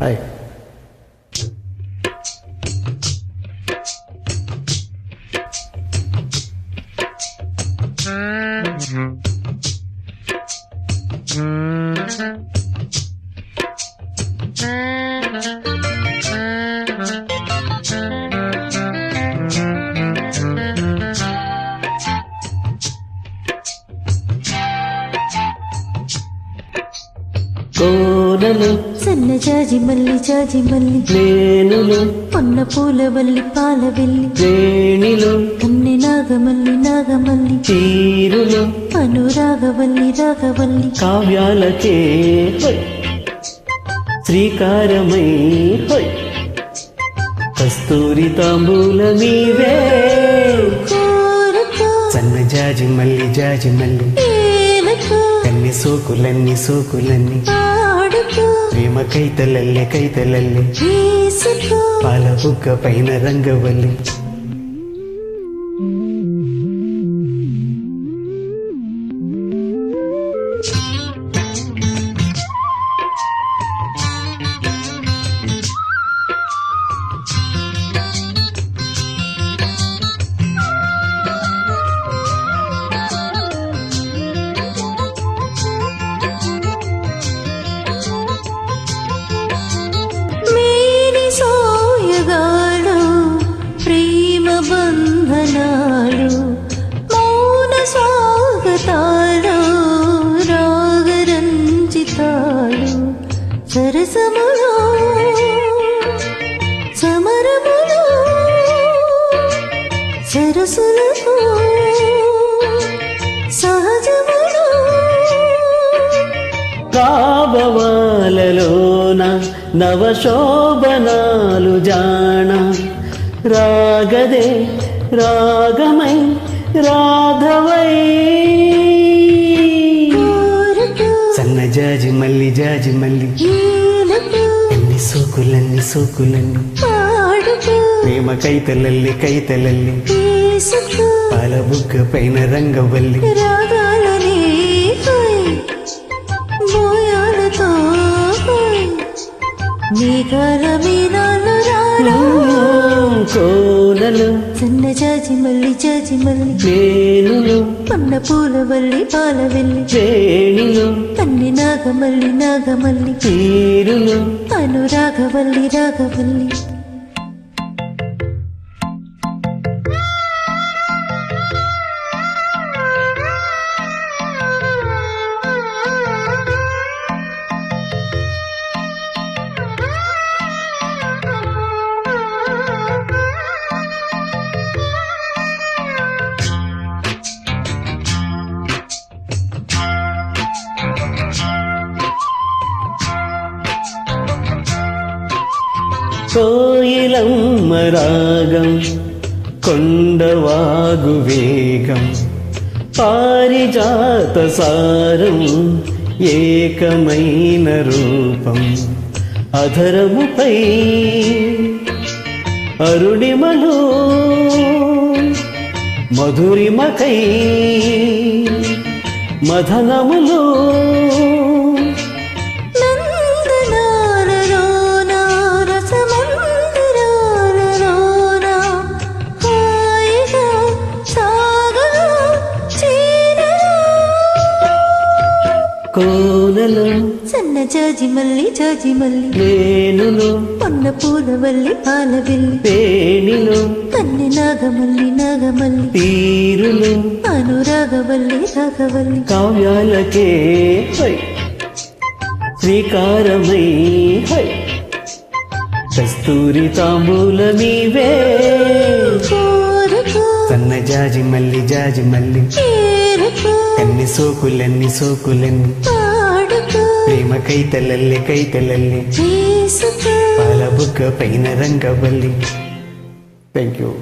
Hi కోనలు సన్న జాజి మల్లి జాజి మల్లి నేనులు పొన్న పూల వల్లి పాల వెళ్ళి వేణిలు కన్నె నాగమల్లి నాగమల్లి తీరులు అనురాగవల్లి రాగవల్లి కావ్యాలకే శ్రీకారమై హోయ్ కస్తూరి తాంబూల మీవే సన్న జాజి మల్లి జాజి మల్లి కన్ని సోకులన్నీ సోకులన్నీ ప్రేమ కైతలల్లె కైతలల్లె వేసుకో పాల బుగ్గ పైన రంగవల్లి. బంధనాలు మౌన స్వాగతాలు రాగరంజితాలు సరసములు సమరములు సరసులకు సహజములు. కాబవాలలోన నవశోభనాలు జాణ రాగదే రాగమై రాధవై కోరుకో సన్న జాజి మల్లి జాజి మల్లి. ఎన్ని సోకులన్నీ సోకులన్నీ. ప్రేమ కైతలల్లి కైతలల్లి పాల బుగ్గ పైన రంగవల్లి. కోనలు సన్న జాజి మల్లి జాజి మల్లి. నేనులు పన్న పూల వల్లి పాల వెళ్ళి వేణిలు నాగమల్లి నాగమల్లి తీరులు అనురాగవల్లి రాగవల్లి కోయిలమ్మ రాగం కొండవాగు వేగం పారిజాత సారం ఏకమైన రూపం. అధరముపై అరుణిమలు మధురిమకై మధనములో కోనలు సన్న జాజి మల్లి జాజి మల్లి. నేనులు పొన్న పూల వల్లి పాల వెళ్ళి వేణిలు కన్నె నాగమల్లి నాగమల్లి తీరులు అనురాగవల్లి రాగవల్లి కావ్యాలకే హై. శ్రీకారమై హై. కస్తూరి తాంబూల కోరుకో సన్న జాజి మల్లి జాజి మల్లి. కన్ని సోకులన్నీ సోకులన్నీ? పాడుకో ప్రేమ కైతలల్లి కైతలల్లి. వేసుకో పాల బుగ్గ పైన రంగవల్లి. Thank you